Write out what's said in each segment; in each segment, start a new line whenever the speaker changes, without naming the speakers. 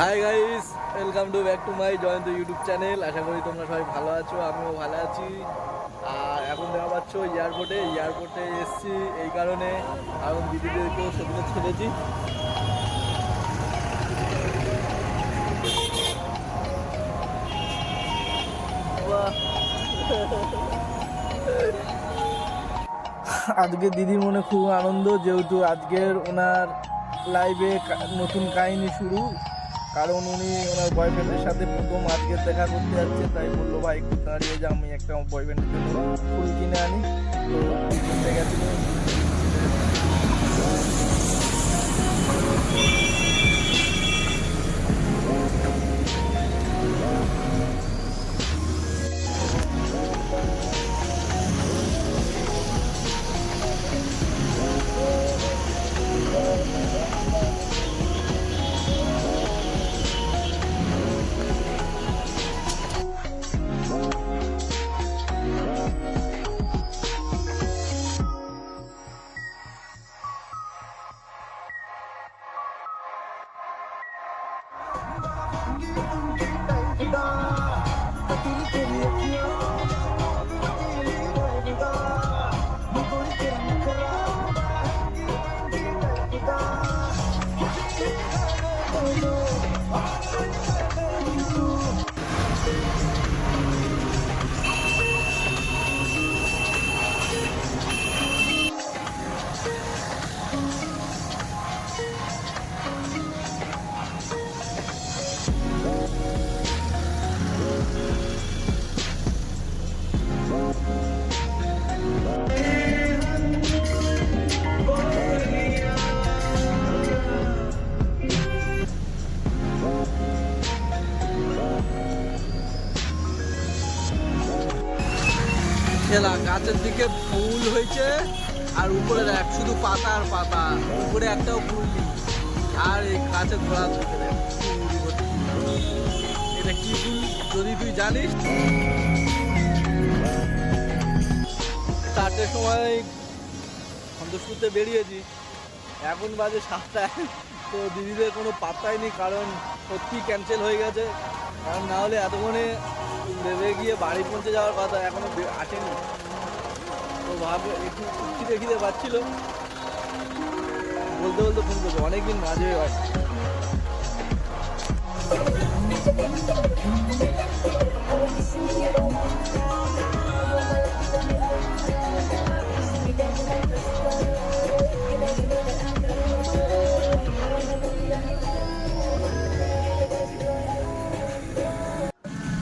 Hi guys welcome to back to my joint YouTube channel আশা করি তোমরা সবাই ভালো আছো, আমিও ভালো আছি। আর এখন দেখা পাচ্ছ এয়ারপোর্টে এয়ারপোর্টে এসছি এই কারণে। এখন দিদিদেরকেও সেদিনে ছেড়েছি। আজকে দিদির মনে খুব আনন্দ, যেহেতু আজকের ওনার লাইভে নতুন কাহিনী শুরু। কারণ উনি ওনার বয়ফ্রেন্ডের সাথে প্রথম আজকে দেখা করতে যাচ্ছে, তাই বলল, ভাই, একটু দাঁড়িয়ে যে, আমি একটা বয়ফ্রেন্ড বয়ফ্রেন্ডের জন্য ফুল কিনে আনি। funky, funky. খেলা, গাছের দিকে ফুল হয়েছে, আর উপরে দেখ, শুধু পাতা আর পাতা, উপরে একটাও ফুল নেই। আর এই গাছের দেখ, এটা কি ফুল, যদি তুই জানিস। চারটের সময় সন্তোষপুরতে বেরিয়েছি। এখন বাজে সাতটায় তো দিদিদের কোনো পাত্তাই নেই, কারণ সত্যি ক্যান্সেল হয়ে গেছে। কারণ না হলে এতক্ষণে নেমে গিয়ে বাড়ি পৌঁছে যাওয়ার কথা এখনও আসেনি। তো ভাবে, একটু খিদে খিদে পাচ্ছিল। বলতে বলতে ফোন করবে অনেকদিন মাঝে হয়।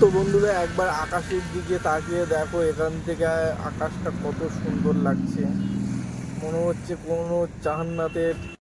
তো বন্ধুরা, একবার আকাশের দিকে তাকিয়ে দেখো, এখান থেকে আকাশটা কত সুন্দর লাগছে। মনে হচ্ছে কোনো জাহান্নাতের